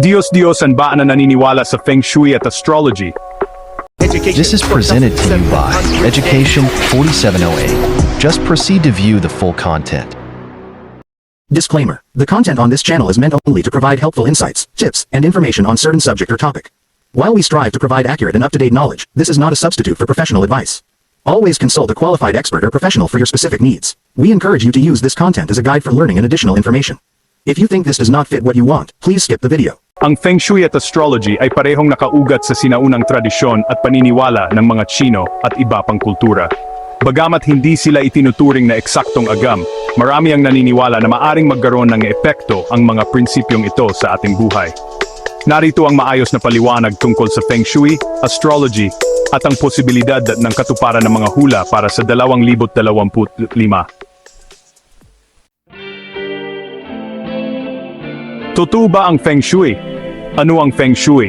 Diyos-Diyosan ba na naniniwala sa Feng Shui at astrology? This is presented to you by Education 4708. Just proceed to view the full content. Disclaimer. The content on this channel is meant only to provide helpful insights, tips, and information on certain subject or topic. While we strive to provide accurate and up-to-date knowledge, this is not a substitute for professional advice. Always consult a qualified expert or professional for your specific needs. We encourage you to use this content as a guide for learning and additional information. If you think this does not fit what you want, please skip the video. Ang Feng Shui at astrology ay parehong nakaugat sa sinaunang tradisyon at paniniwala ng mga Chino at iba pang kultura. Bagamat hindi sila itinuturing na eksaktong agam, marami ang naniniwala na maaring magkaroon ng epekto ang mga prinsipyong ito sa ating buhay. Narito ang maayos na paliwanag tungkol sa Feng Shui, astrology, at ang posibilidad ng katuparan ng mga hula para sa 2025. Totoo ba ang Feng Shui? Ano ang Feng Shui?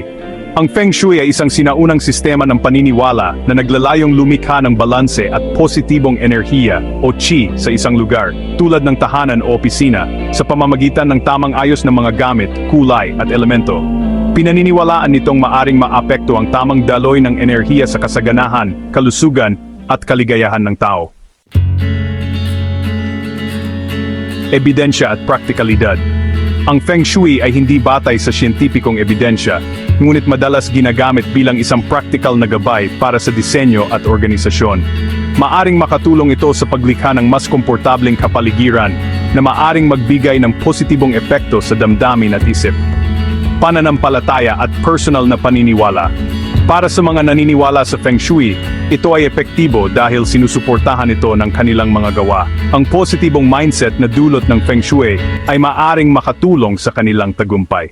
Ang Feng Shui ay isang sinaunang sistema ng paniniwala na naglalayong lumikha ng balanse at positibong enerhiya o chi sa isang lugar, tulad ng tahanan o opisina, sa pamamagitan ng tamang ayos ng mga gamit, kulay at elemento. Pinaniniwalaan nitong maaring maapekto ang tamang daloy ng enerhiya sa kasaganahan, kalusugan, at kaligayahan ng tao. Ebidensya at praktikalidad ang Feng Shui ay hindi batay sa siyentipikong ebidensya, ngunit madalas ginagamit bilang isang practical na gabay para sa disenyo at organisasyon. Maaring makatulong ito sa paglikha ng mas komportableng kapaligiran na maaring magbigay ng positibong epekto sa damdamin at isip. Pananampalataya at personal na paniniwala. Para sa mga naniniwala sa Feng Shui, ito ay epektibo dahil sinusuportahan ito ng kanilang mga gawa. Ang positibong mindset na dulot ng Feng Shui ay maaring makatulong sa kanilang tagumpay.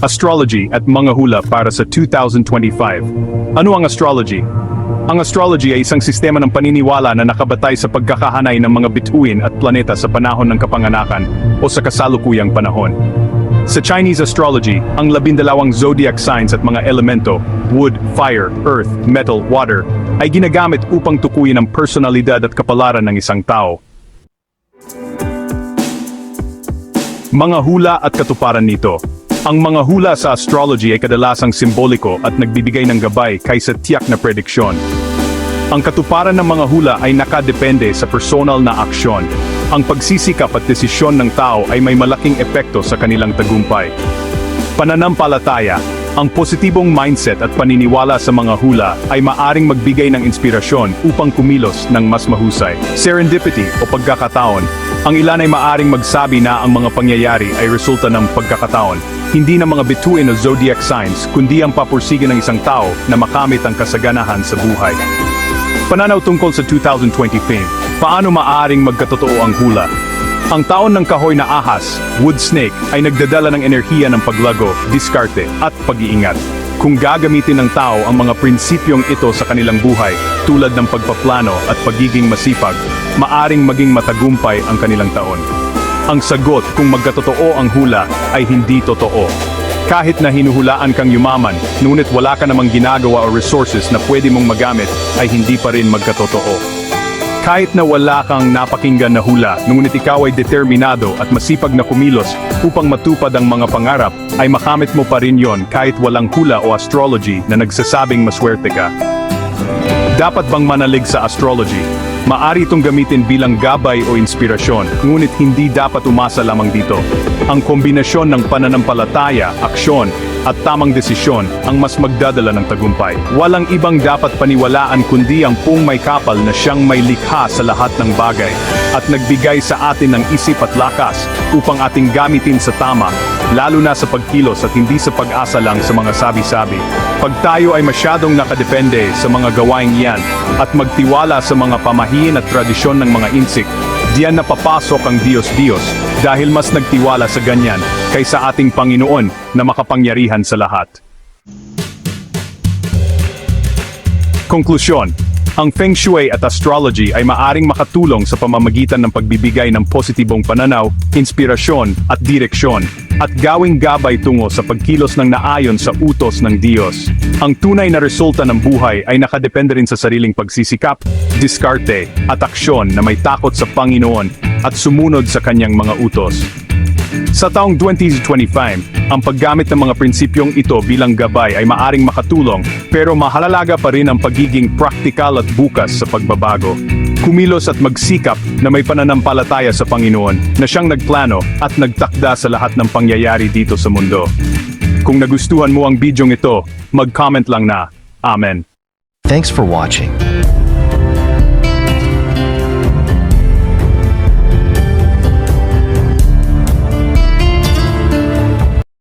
Astrology at mga hula para sa 2025. Ano ang astrology? Ang astrology ay isang sistema ng paniniwala na nakabatay sa pagkakahanay ng mga bituin at planeta sa panahon ng kapanganakan o sa kasalukuyang panahon. Sa Chinese astrology, ang labindalawang zodiac signs at mga elemento, wood, fire, earth, metal, water, ay ginagamit upang tukuyin ang personalidad at kapalaran ng isang tao. Mga hula at katuparan nito. Ang mga hula sa astrology ay kadalasang simboliko at nagbibigay ng gabay kaysa tiyak na prediksyon. Ang katuparan ng mga hula ay nakadepende sa personal na aksyon. Ang pagsisikap at desisyon ng tao ay may malaking epekto sa kanilang tagumpay. Pananampalataya, ang positibong mindset at paniniwala sa mga hula ay maaring magbigay ng inspirasyon upang kumilos ng mas mahusay. Serendipity o pagkakataon, ang ilan ay maaring magsabi na ang mga pangyayari ay resulta ng pagkakataon, hindi ng mga bituin o zodiac signs, kundi ang papursigan ng isang tao na makamit ang kasaganahan sa buhay. Pananaw tungkol sa 2020 fame, paano maaring magkatotoo ang hula? Ang taon ng kahoy na ahas, wood snake, ay nagdadala ng enerhiya ng paglago, diskarte, at pag-iingat. Kung gagamitin ng tao ang mga prinsipyong ito sa kanilang buhay, tulad ng pagpaplano at pagiging masipag, maaring maging matagumpay ang kanilang taon. Ang sagot kung magkatotoo ang hula ay hindi totoo. Kahit na hinuhulaan kang yumaman, ngunit wala ka namang ginagawa o resources na pwede mong magamit, ay hindi pa rin magkatotoo. Kahit na wala kang napakinggan na hula, ngunit ikaw ay determinado at masipag na kumilos upang matupad ang mga pangarap, ay makamit mo pa rin yon kahit walang hula o astrology na nagsasabing maswerte ka. Dapat bang manalig sa astrology? Maari itong gamitin bilang gabay o inspirasyon, ngunit hindi dapat umasa lamang dito. Ang kombinasyon ng pananampalataya, aksyon, at tamang desisyon ang mas magdadala ng tagumpay. Walang ibang dapat paniwalaan kundi ang pung may kapal na siyang may likha sa lahat ng bagay at nagbigay sa atin ng isip at lakas upang ating gamitin sa tama, lalo na sa pagkilos at hindi sa pag-asa lang sa mga sabi-sabi. Pag tayo ay masyadong nakadepende sa mga gawaing iyan at magtiwala sa mga pamahiin at tradisyon ng mga insik, diyan napapasok ang Diyos-Diyos dahil mas nagtiwala sa ganyan kaysa ating Panginoon na makapangyarihan sa lahat. Konklusyon, ang Feng Shui at astrology ay maaring makatulong sa pamamagitan ng pagbibigay ng positibong pananaw, inspirasyon at direksyon, at gawing gabay tungo sa pagkilos ng naayon sa utos ng Diyos. Ang tunay na resulta ng buhay ay nakadepende rin sa sariling pagsisikap, diskarte, at aksyon na may takot sa Panginoon at sumunod sa kanyang mga utos. Sa taong 2025, ang paggamit ng mga prinsipyong ito bilang gabay ay maaring makatulong pero mahalalaga pa rin ang pagiging praktikal at bukas sa pagbabago. Kumilos at magsikap na may pananampalataya sa Panginoon na siyang nagplano at nagtakda sa lahat ng pangyayari dito sa mundo. Kung nagustuhan mo ang bidyong ito, mag-comment lang na, Amen. Thanks for watching.